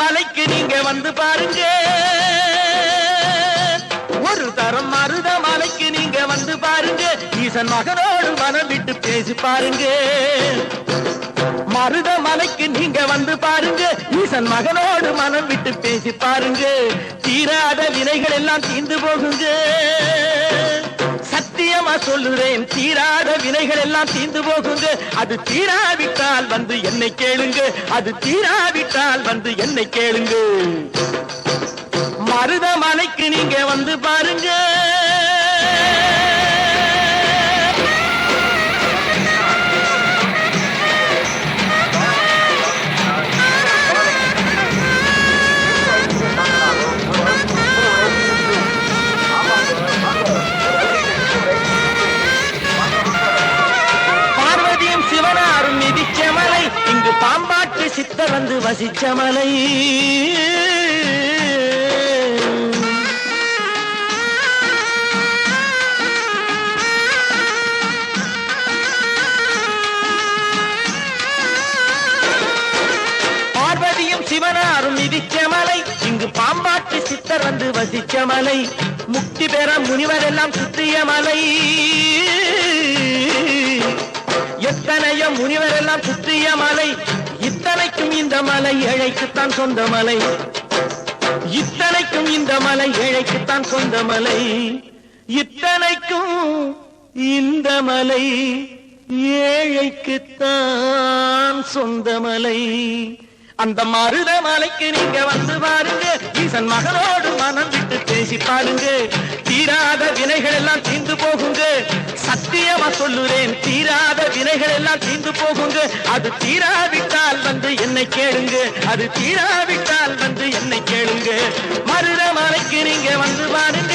மலைக்கு நீங்க வந்து பாருங்க. ஒரு தரம் மருத மலைக்கு நீங்க வந்து பாருங்க. ஈசன் மகனோடு மனம் விட்டு பேசி பாருங்க. மருத மலைக்கு நீங்க வந்து பாருங்க. ஈசன் மகனோடு மனம் விட்டு பேசி பாருங்க. தீராத வினைகள் எல்லாம் தீந்து போகுங்க. சத்தியமா சொல்லுறேன். தீராத வினைகள் எல்லாம் தீந்து போகுங்க அது தீராவிட்டால் வந்து என்னை கேளுங்க. அது தீராவிட்டால் வந்து என்னை கேளுங்க. மருதமலைக்கு நீங்க வந்து பாருங்க. பாம்பாட்டு வந்து வசிச்ச மலை பார்வதியும் சிவனாரும் மிதிச்ச மலை இங்கு பாம்பாட்டு சித்தர் வந்து வசிச்ச மலை முக்தி பெற முனிவர் எல்லாம் சுற்றிய மலை. எத்தனைய முனிவர் எல்லாம் சுற்றிய மலை. இத்தனைக்கும் இந்த மலை ஏழைக்குத்தான் சொந்த மலை. இத்தனைக்கும் இந்த மலை ஏழைக்குத்தான் சொந்த மலை. இத்தனைக்கும் இந்த மலை ஏழைக்குத்தான் சொந்த மலை. அந்த மருத மலைக்கு நீங்க வந்து பாருங்க. ஈசன் மகனோடு மனம் விட்டு பேசி பாருங்க. தீராத வினைகள் எல்லாம் தீர்ந்து போகுங்க. சத்தியமா சொல்லுறேன் தீரா வினைகள் எல்லாம் தீர்ந்து போகுங்க. அது தீராவிட்டால் வந்து என்னை கேளுங்க. அது தீராவிட்டால் வந்து என்னை கேளுங்க. மருத மலைக்கு நீங்க வந்து பாருங்க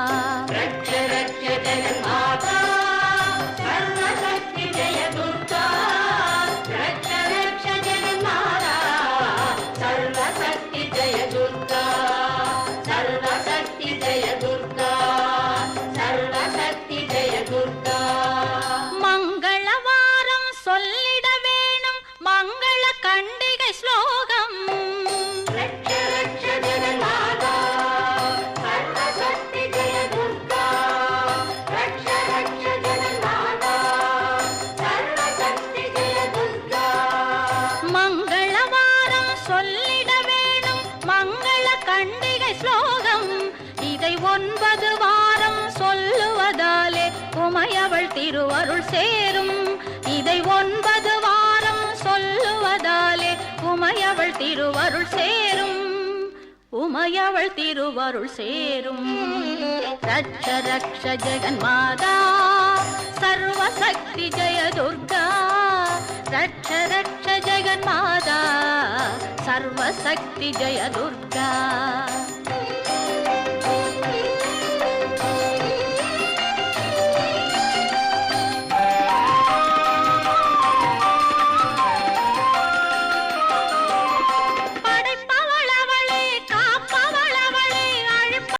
சர்வசக்தி ஜெய துர்கா மங்களவாரம் சொல்லிட வேணும் மங்கள கண்டிகை ஸ்லோகம். இதை ஒன்பது வாரம் சொல்லுவதாலே உமையவள் திருவருள் சேரும். இதை ஒன்பது திருவருள் சேரும். உமையவள் திருவருள் சேரும். ரட்ச ரக்ஷ ஜெகன்மாதா. சர்வசக்தி ஜெய துர்கா ரட்ச ரட்ச ஜெகன்மாதா. சர்வசக்தி ஜெய துர்கா